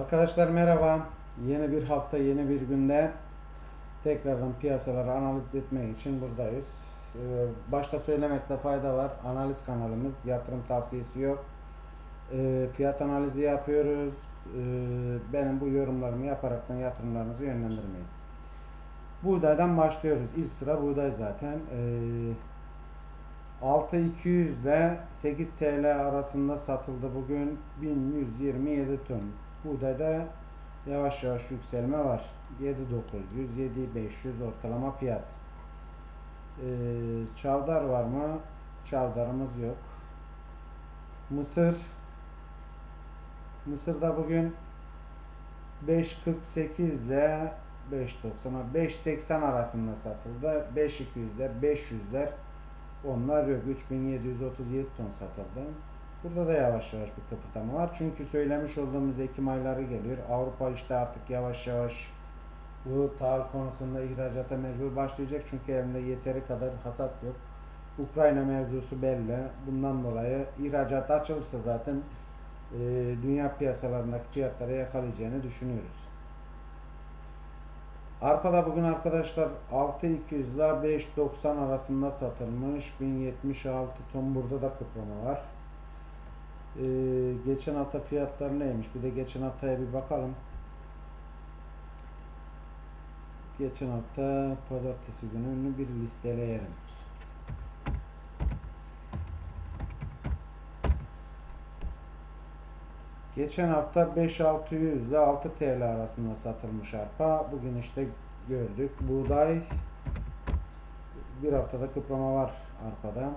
Arkadaşlar merhaba. Yeni bir hafta, yeni bir günde tekrardan piyasaları analiz etmek için buradayız. Ee, Başta söylemekte fayda var. Analiz kanalımız, yatırım tavsiyesi yok. Ee, Fiyat analizi yapıyoruz. Ee, Benim bu yorumlarımı yaparaktan yatırımlarınızı yönlendirmeyin. Buğdaydan başlıyoruz. İlk sıra buğday zaten. Ee, 6200 ile 8 TL arasında satıldı bugün 1127 ton. Buğdayda yavaş yavaş yükselme var. 7900, 7500 ortalama fiyat. Ee, çavdar var mı? Çavdarımız yok. Mısır Mısır'da bugün 5.48 ile 5.90'a 5.80 arasında satıldı. 5.200'ler, 500'ler onlar yok. 3737 ton satıldı. Burada da yavaş yavaş bir kıpırdama var. Çünkü söylemiş olduğumuz Ekim ayları geliyor. Avrupa işte artık yavaş yavaş bu tahıl konusunda ihracata mecbur başlayacak. Çünkü elinde yeteri kadar hasat yok. Ukrayna mevzusu belli. Bundan dolayı ihracat açılırsa zaten e, dünya piyasalarındaki fiyatları yakalayacağını düşünüyoruz. Arpa da bugün arkadaşlar 6200 ile 590 arasında satılmış. 1076 ton burada da kıprama var. Ee, geçen hafta fiyatlar neymiş? Bir de geçen haftaya bir bakalım. Geçen hafta pazartesi gününü bir listeleyelim. Geçen hafta 5600 ile 6 TL arasında satılmış arpa. Bugün işte gördük. Buğday bir haftada kıprama var arpada.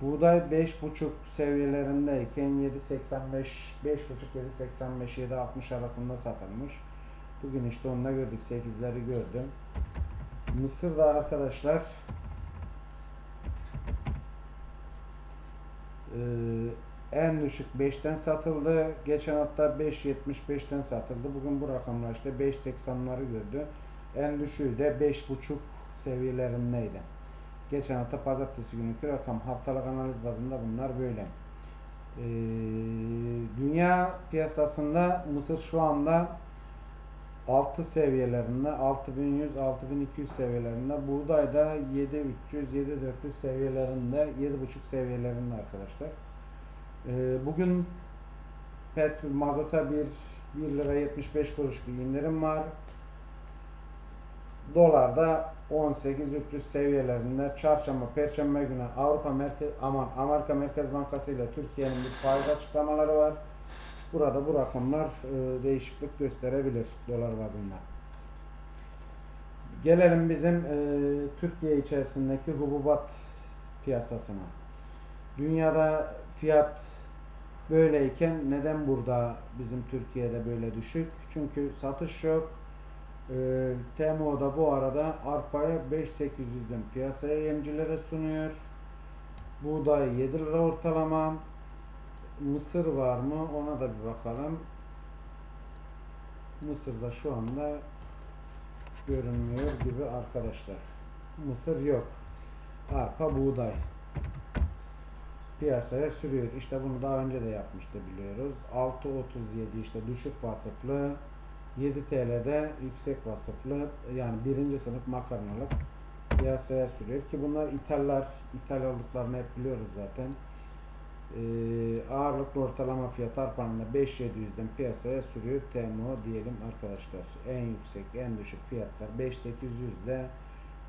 Buğday 5.5 seviyelerindeyken 7.85 5.5 7.85 7.60 arasında satılmış. Bugün işte onu da gördük. 8'leri gördüm. Mısır'da arkadaşlar eee en düşük 5'ten satıldı. Geçen hafta 5.75'ten satıldı. Bugün bu rakamlar işte 5.80'ları gördü. En düşüğü de 5.5 seviyelerindeydi. Geçen hafta pazartesi günkü rakam haftalık analiz bazında bunlar böyle. Ee, dünya piyasasında Mısır şu anda 6 seviyelerinde 6100 6200 seviyelerinde buğdayda 7300 7400 seviyelerinde 7.5 seviyelerinde arkadaşlar. Ee, bugün petrol mazota bir 1 lira 75 kuruş bir indirim var. Dolarda 18.300 seviyelerinde çarşamba, perşembe günü Avrupa Merkez aman Amerika Merkez Bankası ile Türkiye'nin bir faiz açıklamaları var. Burada bu rakamlar e, değişiklik gösterebilir dolar bazında. Gelelim bizim e, Türkiye içerisindeki hububat piyasasına. Dünyada fiyat böyleyken neden burada bizim Türkiye'de böyle düşük? Çünkü satış yok. Ee, TMO'da bu arada arpayı 5800'den piyasaya yemcilere sunuyor. Buğday 7 lira ortalama. Mısır var mı? Ona da bir bakalım. Mısır'da şu anda görünmüyor gibi arkadaşlar. Mısır yok. Arpa buğday piyasaya sürüyor. İşte bunu daha önce de yapmıştı biliyoruz. 6.37 işte düşük vasıflı 7 TL'de yüksek vasıflı yani birinci sınıf makarnalık piyasaya sürüyor ki bunlar ithaller ithal olduklarını hep biliyoruz zaten. Ee, ağırlıklı ortalama fiyat arpanın da 5700'den piyasaya sürüyor TMO diyelim arkadaşlar. En yüksek en düşük fiyatlar 5800 ile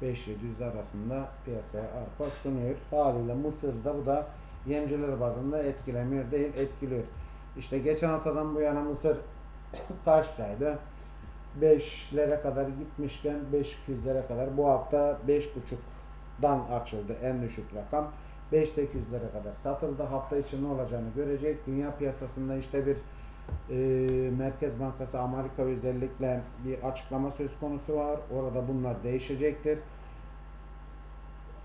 5700 arasında piyasaya arpa sunuyor. Haliyle Mısır'da bu da yemciler bazında etkilemiyor değil etkiliyor. İşte geçen haftadan bu yana Mısır kaç liraydı? 5'lere kadar gitmişken 5-200'lere kadar bu hafta 5.5'dan açıldı en düşük rakam. 5-800'lere kadar satıldı. Hafta içi ne olacağını görecek. Dünya piyasasında işte bir e, Merkez Bankası Amerika özellikle bir açıklama söz konusu var. Orada bunlar değişecektir.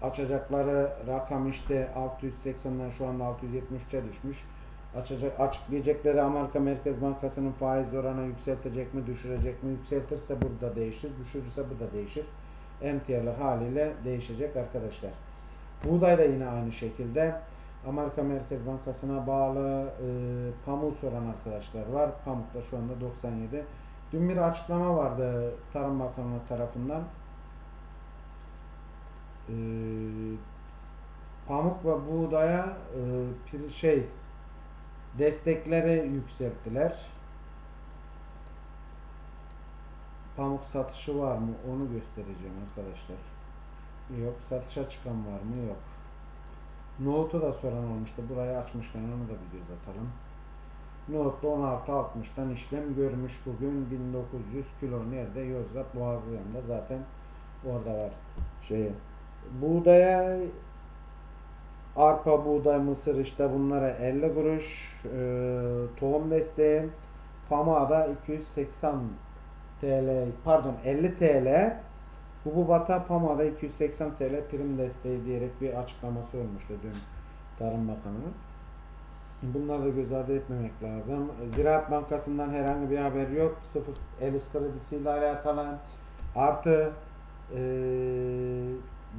Açacakları rakam işte 680'den şu anda 673'e düşmüş. Açacak, açıklayacakları Amerika Merkez Bankası'nın faiz oranı yükseltecek mi, düşürecek mi? Yükseltirse burada değişir, düşürürse bu da değişir. Emtialar haliyle değişecek arkadaşlar. Buğday da yine aynı şekilde. Amerika Merkez Bankası'na bağlı e, pamuğu soran arkadaşlar var. Pamuk'ta şu anda 97. Dün bir açıklama vardı Tarım Bakanlığı tarafından. E, pamuk ve buğdaya e, şey destekleri yükselttiler. Pamuk satışı var mı? Onu göstereceğim arkadaşlar. Yok. Satışa çıkan var mı? Yok. Nohut'u da soran olmuştu. Burayı açmışken onu da bir göz atalım. Nohut'ta 16.60'dan işlem görmüş bugün 1900 kilo nerede? Yozgat yanında zaten orada var. Şey buğdaya arpa, buğday, mısır işte bunlara 50 kuruş e, tohum desteği pamuğa da 280 TL pardon 50 TL Hububata pamuğa da 280 TL prim desteği diyerek bir açıklaması olmuştu dün Tarım Bakanı'nın. Bunları da göz ardı etmemek lazım. Ziraat Bankası'ndan herhangi bir haber yok. Sıfır Elus kredisiyle alakalı artı e,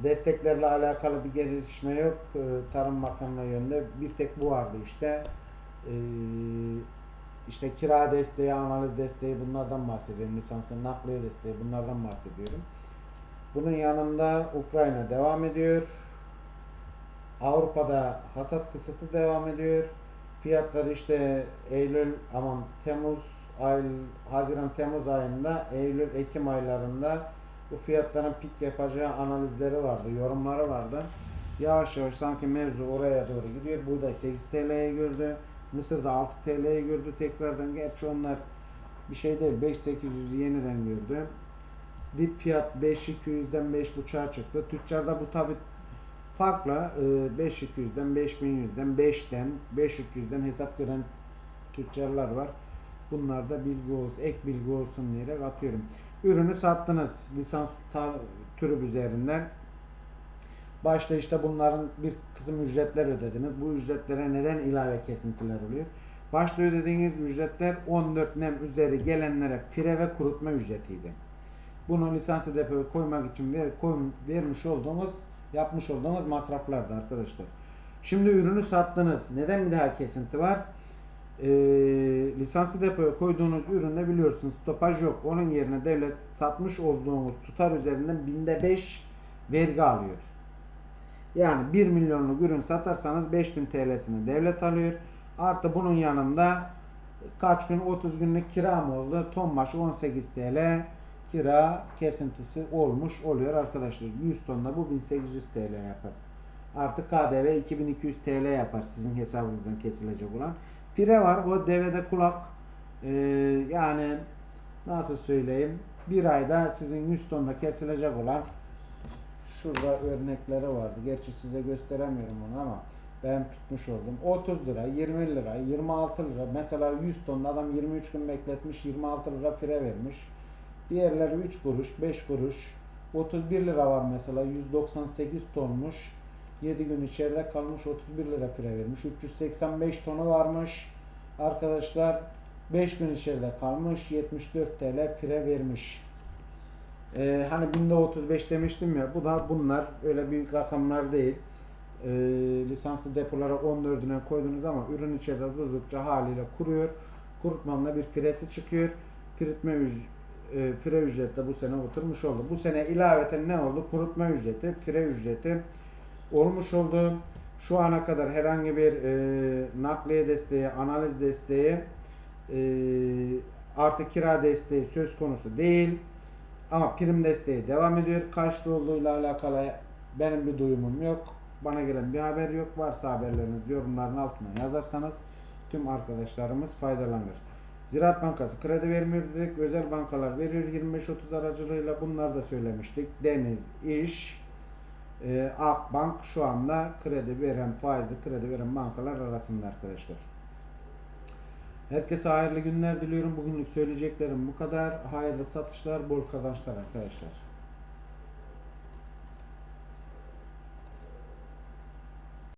desteklerle alakalı bir gelişme yok. E, Tarım Bakanlığı yönünde bir tek bu vardı işte. E, işte kira desteği, analiz desteği bunlardan bahsediyorum. Lisansın nakliye desteği bunlardan bahsediyorum. Bunun yanında Ukrayna devam ediyor. Avrupa'da hasat kısıtı devam ediyor. Fiyatlar işte Eylül aman Temmuz ay Haziran Temmuz ayında Eylül Ekim aylarında bu fiyatların pik yapacağı analizleri vardı, yorumları vardı. Yavaş yavaş sanki mevzu oraya doğru gidiyor. Buğday 8 TL'ye gördü. Mısır'da 6 TL'ye gördü tekrardan. Gerçi onlar bir şey değil. 5800'ü yeniden gördü. Dip fiyat 5200'den 5.5'a çıktı. Tüccarda bu tabi farklı. Ee, 5200'den 5100'den 5'ten 500'den hesap gören tüccarlar var. Bunlar da bilgi olsun, ek bilgi olsun diyerek atıyorum. Ürünü sattınız lisans türü üzerinden. Başta işte bunların bir kısım ücretler ödediniz. Bu ücretlere neden ilave kesintiler oluyor? Başta ödediğiniz ücretler 14 nem üzeri gelenlere fire ve kurutma ücretiydi. Bunu lisansı depoya koymak için ver, koy, vermiş olduğumuz, yapmış olduğumuz masraflardı arkadaşlar. Şimdi ürünü sattınız. Neden bir daha kesinti var? Ee, lisanslı depoya koyduğunuz üründe biliyorsunuz stopaj yok. Onun yerine devlet satmış olduğunuz tutar üzerinden binde 5 vergi alıyor. Yani 1 milyonluk ürün satarsanız 5000 TL'sini devlet alıyor. Artı bunun yanında kaç gün 30 günlük kira mı oldu? Ton başı 18 TL kira kesintisi olmuş oluyor arkadaşlar. 100 tonda bu 1800 TL yapar. Artı KDV 2200 TL yapar sizin hesabınızdan kesilecek olan. Fire var o devede kulak Ee, yani nasıl söyleyeyim bir ayda sizin 100 tonda kesilecek olan şurada örnekleri vardı. Gerçi size gösteremiyorum onu ama ben tutmuş oldum. 30 lira, 20 lira, 26 lira. Mesela 100 tonda adam 23 gün bekletmiş 26 lira fire vermiş. Diğerleri 3 kuruş, 5 kuruş. 31 lira var mesela 198 tonmuş. 7 gün içeride kalmış 31 lira fire vermiş. 385 tonu varmış. Arkadaşlar 5 gün içeride kalmış 74 TL fire vermiş. Ee, hani binde 35 demiştim ya bu da bunlar öyle büyük rakamlar değil. Ee, lisanslı depolara 14'üne koydunuz ama ürün içeride durdukça haliyle kuruyor. Kurutmanla bir firesi çıkıyor. Firitme üc- e, fire ücreti de bu sene oturmuş oldu. Bu sene ilaveten ne oldu? Kurutma ücreti, fire ücreti olmuş oldu. Şu ana kadar herhangi bir e, nakliye desteği, analiz desteği, e, artı kira desteği söz konusu değil. Ama prim desteği devam ediyor. Kaç olduğuyla alakalı benim bir duyumum yok. Bana gelen bir haber yok. Varsa haberleriniz yorumların altına yazarsanız tüm arkadaşlarımız faydalanır. Ziraat Bankası kredi vermiyor dedik. Özel bankalar veriyor 25-30 aracılığıyla. Bunlar da söylemiştik. Deniz, İş, e, Akbank şu anda kredi veren, faizli kredi veren bankalar arasında arkadaşlar. Herkese hayırlı günler diliyorum. Bugünlük söyleyeceklerim bu kadar. Hayırlı satışlar, bol kazançlar arkadaşlar.